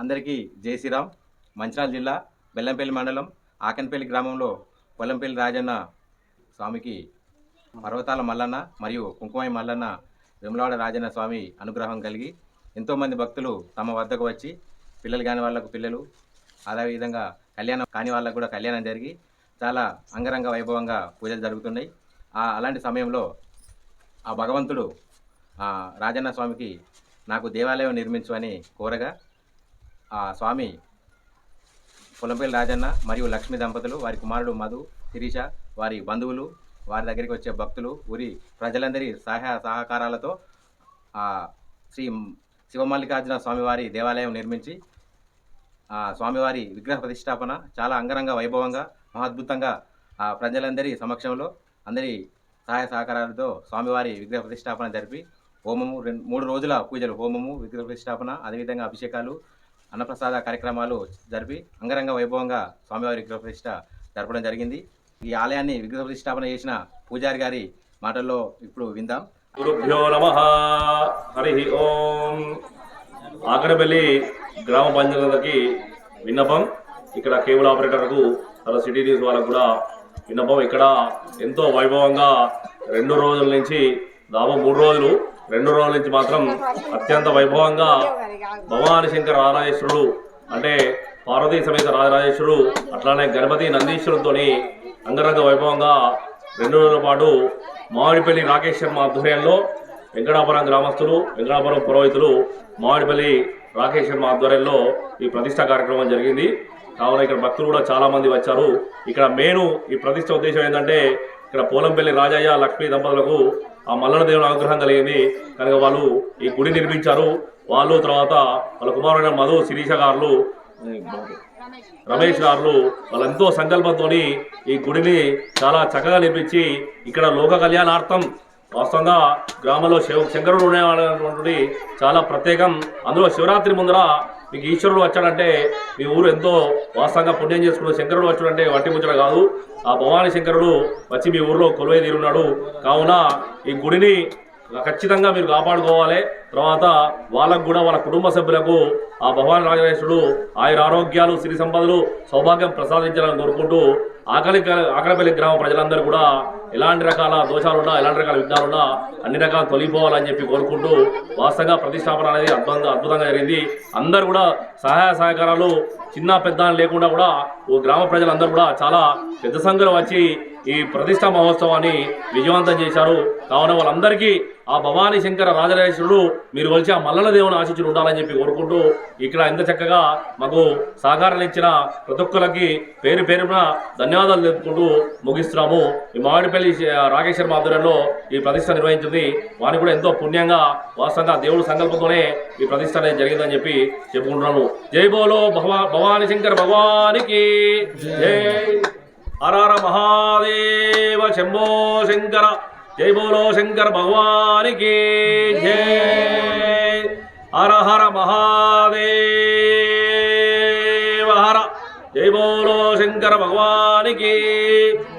అందరికీ జై శ్రీరామ్. మంచిరాల జిల్లా బెల్లంపల్లి మండలం ఆకన్పల్లి గ్రామంలో పొల్లంపల్లి రాజన్న స్వామికి పర్వతాల మల్లన్న మరియు కుంకుమాయి మల్లన్న విమలవాడ రాజన్న స్వామి అనుగ్రహం కలిగి ఎంతోమంది భక్తులు తమ వద్దకు వచ్చి పిల్లలు కాని వాళ్ళకు పిల్లలు అదేవిధంగా కళ్యాణం కాని వాళ్ళకు కూడా కళ్యాణం జరిగి చాలా అంగరంగ వైభవంగా పూజలు జరుగుతున్నాయి. ఆ అలాంటి సమయంలో ఆ భగవంతుడు ఆ రాజన్న స్వామికి నాకు దేవాలయం నిర్మించు అని కోరగా ఆ స్వామి పొలంపల్లి రాజన్న మరియు లక్ష్మీ దంపతులు వారి కుమారుడు మధు శిరీష వారి బంధువులు వారి దగ్గరికి వచ్చే భక్తులు ఊరి ప్రజలందరి సహాయ సహకారాలతో శ్రీ శివమల్లికార్జున స్వామివారి దేవాలయం నిర్మించి స్వామివారి విగ్రహ ప్రతిష్టాపన చాలా అంగరంగ వైభవంగా మహాద్భుతంగా ఆ ప్రజలందరి సమక్షంలో అందరి సహాయ సహకారాలతో స్వామివారి విగ్రహ ప్రతిష్టాపన జరిపి హోమము రెండు మూడు రోజుల పూజలు హోమము విగ్రహ ప్రతిష్టాపన అదేవిధంగా అభిషేకాలు అన్నప్రసాద కార్యక్రమాలు జరిపి అంగరంగ వైభవంగా స్వామివారి విగ్రహ ప్రతిష్ట జరపడం జరిగింది. ఈ ఆలయాన్ని విగ్రహ ప్రతిష్టాపన చేసిన పూజారి గారి మాటల్లో ఇప్పుడు విందాం. గురుభ్యో నమ. హరి ఓం. ఆకడపల్లి గ్రామ పంచాయతీకి విన్నపం. ఇక్కడ కేబుల్ ఆపరేటర్కు తర్వాత సిటీ న్యూస్ వాళ్ళకు కూడా విన్నపం. ఇక్కడ ఎంతో వైభవంగా రెండు రోజుల నుంచి దాదాపు మూడు రోజులు రెండు రోజుల నుంచి మాత్రం అత్యంత వైభవంగా భవాని శంకర్ రాజరాజేశ్వరుడు అంటే పార్వతీ సమేత రాజరాజేశ్వరుడు అట్లానే గణపతి నందీశ్వరుడితోని అంగరంగ వైభవంగా రెండు రోజుల పాటు మామిడిపల్లి రాకేష్ శర్మ ఆధ్వర్యంలో వెంకటాపురం గ్రామస్తులు వెంకటాపురం పురోహితులు మామిడిపల్లి రాకేష్ శర్మ ఆధ్వర్యంలో ఈ ప్రతిష్ట కార్యక్రమం జరిగింది. కావున ఇక్కడ భక్తులు కూడా చాలామంది వచ్చారు. ఇక్కడ మెయిన్ ఈ ప్రతిష్ట ఉద్దేశం ఏంటంటే ఇక్కడ పోలంపల్లి రాజయ్య లక్ష్మీ దంపతులకు ఆ మల్లన దేవుని అనుగ్రహం కలిగింది. కనుక వాళ్ళు ఈ గుడి నిర్మించారు. వాళ్ళు తర్వాత వాళ్ళ కుమారుడైన మధు శిరీష గారు రమేష్ గారు వాళ్ళెంతో సంకల్పంతో ఈ గుడిని చాలా చక్కగా నిర్మించి ఇక్కడ లోక కళ్యాణార్థం వాస్తవంగా గ్రామంలో శివ శంకరుడు ఉండేటువంటి చాలా ప్రత్యేకం. అందులో శివరాత్రి ముందర మీకు ఈశ్వరుడు వచ్చాడంటే మీ ఊరు ఎంతో వాస్తవంగా పుణ్యం చేసుకున్న శంకరుడు వచ్చాడంటే వట్టి ముచ్చట కాదు. ఆ భవానీ శంకరుడు వచ్చి మీ ఊరిలో కొలువై తీరున్నాడు. కావున ఈ గుడిని ఖచ్చితంగా మీరు కాపాడుకోవాలి. తర్వాత వాళ్ళకు కూడా వాళ్ళ కుటుంబ సభ్యులకు ఆ భగవాన్ రాజరాజేశ్వరుడు ఆయుర ఆరోగ్యాలు సిరి సంపదలు సౌభాగ్యం ప్రసాదించాలని కోరుకుంటూ ఆకలి ఆకలిపల్లి గ్రామ ప్రజలందరూ కూడా ఎలాంటి రకాల దోషాలున్నా ఎలాంటి రకాల విఘ్నాలున్నా అన్ని రకాలు తొలగిపోవాలని చెప్పి కోరుకుంటూ వాస్తవంగా ప్రతిష్టాపన అనేది అద్భుతంగా అద్భుతంగా జరిగింది. అందరూ కూడా సహాయ సహకారాలు చిన్న పెద్ద లేకుండా కూడా ఓ గ్రామ ప్రజలందరూ కూడా చాలా పెద్ద సంఖ్యలో వచ్చి ఈ ప్రతిష్టా మహోత్సవాన్ని విజయవంతం చేశారు. కావున వాళ్ళందరికీ ఆ భవానీ శంకర రాజరాజేశ్వరుడు మీరు వచ్చి ఆ మల్లల దేవుని ఆశించి ఉండాలని చెప్పి కోరుకుంటూ ఇక్కడ ఎంత చక్కగా మాకు సహకారాలు ఇచ్చిన ప్రతి ఒక్కరికి పేరు పేరున ధన్యవాదాలు తెలుపుకుంటూ ముగిస్తున్నాము. ఈ మామిడిపల్లి శ- రాకేష్ శర్మ ఆధ్వర్యంలో ఈ ప్రతిష్ట నిర్వహించింది. వారికి కూడా ఎంతో పుణ్యంగా వాస్తవంగా దేవుడు సంకల్పంతోనే ఈ ప్రతిష్ట అనేది జరిగిందని చెప్పి చెప్పుకుంటున్నాను జై బోలో భగవా భవానీ శంకర్ భగవానికి జై. హర మహాదేవ శంభో శంకర జై బోలో శంకర భగవానికి జై హర మహాదేవ హర జై బోలో శంకర భగవానికి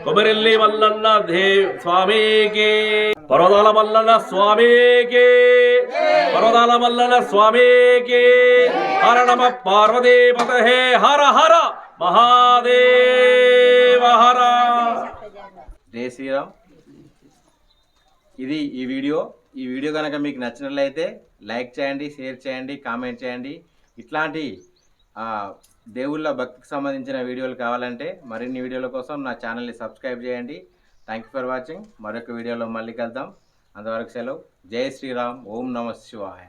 కొబ్బరిల్లి మల్లన్న దేవ్ స్వామికి పర్వతాల మల్లన్న స్వామికి పర్వతాల మల్లన్న స్వామికి హర నమ పార్వతీ పతహే హర హర మహాదేవ జై శ్రీరామ్. ఇది ఈ వీడియో. ఈ వీడియో కనుక మీకు నచ్చినట్లయితే లైక్ చేయండి షేర్ చేయండి కామెంట్ చేయండి. ఇట్లాంటి దేవుళ్ళ భక్తికి సంబంధించిన వీడియోలు కావాలంటే మరిన్ని వీడియోల కోసం నా ఛానల్ని సబ్స్క్రైబ్ చేయండి. థ్యాంక్ యూ ఫర్ వాచింగ్ మరొక వీడియోలో మళ్ళీ కలుద్దాం. అంతవరకు సెలవు. జై శ్రీరామ్. ఓం నమ శివాయ.